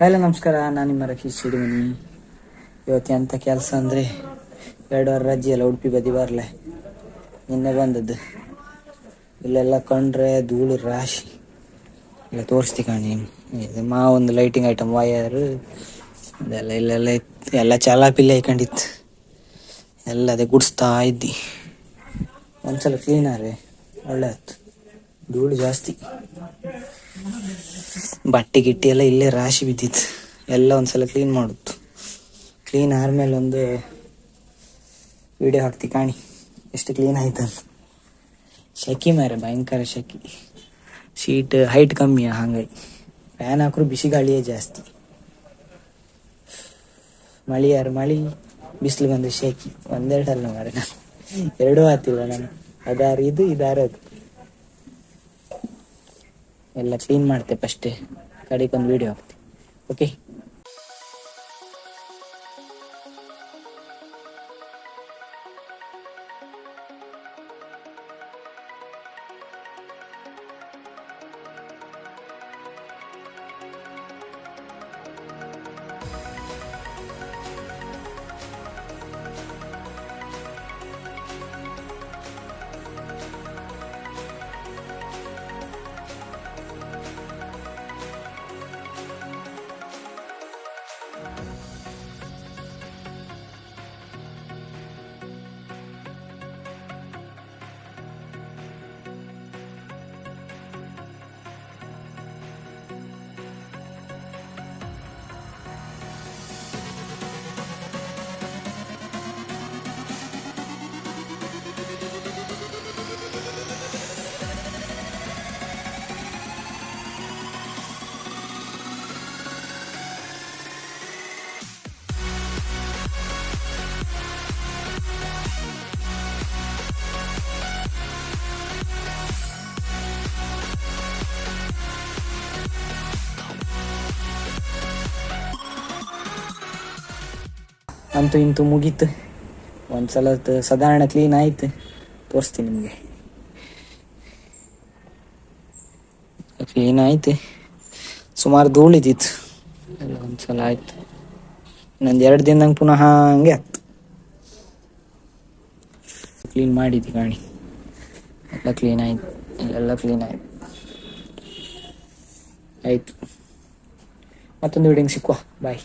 Hello, ನಮಸ್ಕಾರ. ನಾನು ನಿಮ್ಮ ರಕ್ಷಿ ಸಿಡಿಮಿನಿ. ಇವತ್ತು ಎಂಥ ಕೆಲಸ ಅಂದರೆ ಎರಡು ವಾರ ರಜೆ ಎಲ್ಲ ಉಡುಪಿ ಬದಿ ಬರಲೆ. ನಿನ್ನೆ ಬಂದದ್ದು. ಇಲ್ಲೆಲ್ಲ ಕಂಡ್ರೆ ಧೂಳು, ರಾಶಿ. ಇಲ್ಲ ತೋರಿಸ್ತಿ ಕಾಣಿ ಇದು ಮಾ ಒಂದು ಲೈಟಿಂಗ್ ಐಟಮ್ ವಯರ್ ಅದೆಲ್ಲ ಇಲ್ಲೆಲ್ಲ ಇತ್ತು. ಎಲ್ಲ ಚಾಲಾಪಿಲ್ಲ ಹಾಕೊಂಡಿತ್ತು ಎಲ್ಲ ಅದೇ ಗುಡಿಸ್ತಾ ಇದ್ದಿ. ಒಂದ್ಸಲ ಕ್ಲೀನಾರೆ ಒಳ್ಳೆ ಆಯ್ತು. ಧೂಳು ಜಾಸ್ತಿ. ಬಟ್ಟೆ ಗಿಟ್ಟಿ ಎಲ್ಲ ಇಲ್ಲೇ ರಾಶಿ ಬಿದ್ದಿತ್ತು. ಎಲ್ಲ ಒಂದ್ಸಲ ಕ್ಲೀನ್ ಮಾಡುತ್ತು. ಕ್ಲೀನ್ ಆದ್ಮೇಲೆ ಒಂದು ವಿಡಿಯೋ ಹಾಕ್ತಿ ಕಾಣಿ. ಎಷ್ಟು ಕ್ಲೀನ್ ಆಯ್ತಲ್ಲ ಶಕಿ ಮಾರೆ, ಭಯಂಕರ ಶಕಿ. ಶೀಟ್ ಹೈಟ್ ಕಮ್ಮಿ ಹಂಗಾಗಿ. ಫ್ಯಾನ್ ಹಾಕ್ರು ಬಿಸಿ ಗಾಳಿಯೇ ಜಾಸ್ತಿ. ಮಳಿ ಯಾರು, ಮಳಿ? ಬಿಸಿಲು ಬಂದ್ರೆ ಶೆಕಿ. ಒಂದೆರಡಲ್ಲ ಮಾರೆ ನಾನು. ಎರಡೂ ಆತಿಲ್ಲ ನಾನು. ಅದಾರು ಇದು, ಇದಾರು ಅದು. ಎಲ್ಲ ಕ್ಲೀನ್ ಮಾಡ್ತೆ ಫಸ್ಟೇ ಕಡೆಗೆ ಒಂದು ವಿಡಿಯೋ ಹಾಕ್ತೆ. ಓಕೆ ಅಂತೂ ಇಂತೂ ಮುಗೀತು. ಒಂದ್ಸಲ ಸಾಧಾರಣ ಕ್ಲೀನ್ ಆಯ್ತು. ತೋರಿಸ್ತೀನಿ ನಿಮಗೆ. ಕ್ಲೀನ್ ಆಯ್ತು. ಸುಮಾರು ಧೂಳಿದಿತ್ತು ಎಲ್ಲ ಒಂದ್ಸಲ ಆಯ್ತು. ಇನ್ನೊಂದು ಎರಡು ದಿನದಂಗೆ ಪುನಃ ಹಂಗೆ ಆಯ್ತು. ಕ್ಲೀನ್ ಮಾಡಿದ್ವಿ ಗಾಡಿ ಎಲ್ಲ ಕ್ಲೀನ್ ಆಯ್ತು. ಎಲ್ಲ ಕ್ಲೀನ್ ಆಯ್ತು. ಆಯ್ತು. ಮತ್ತೊಂದು ವೀಡಿಯೋ ಸಿಕ್ಕುವ. ಬಾಯ್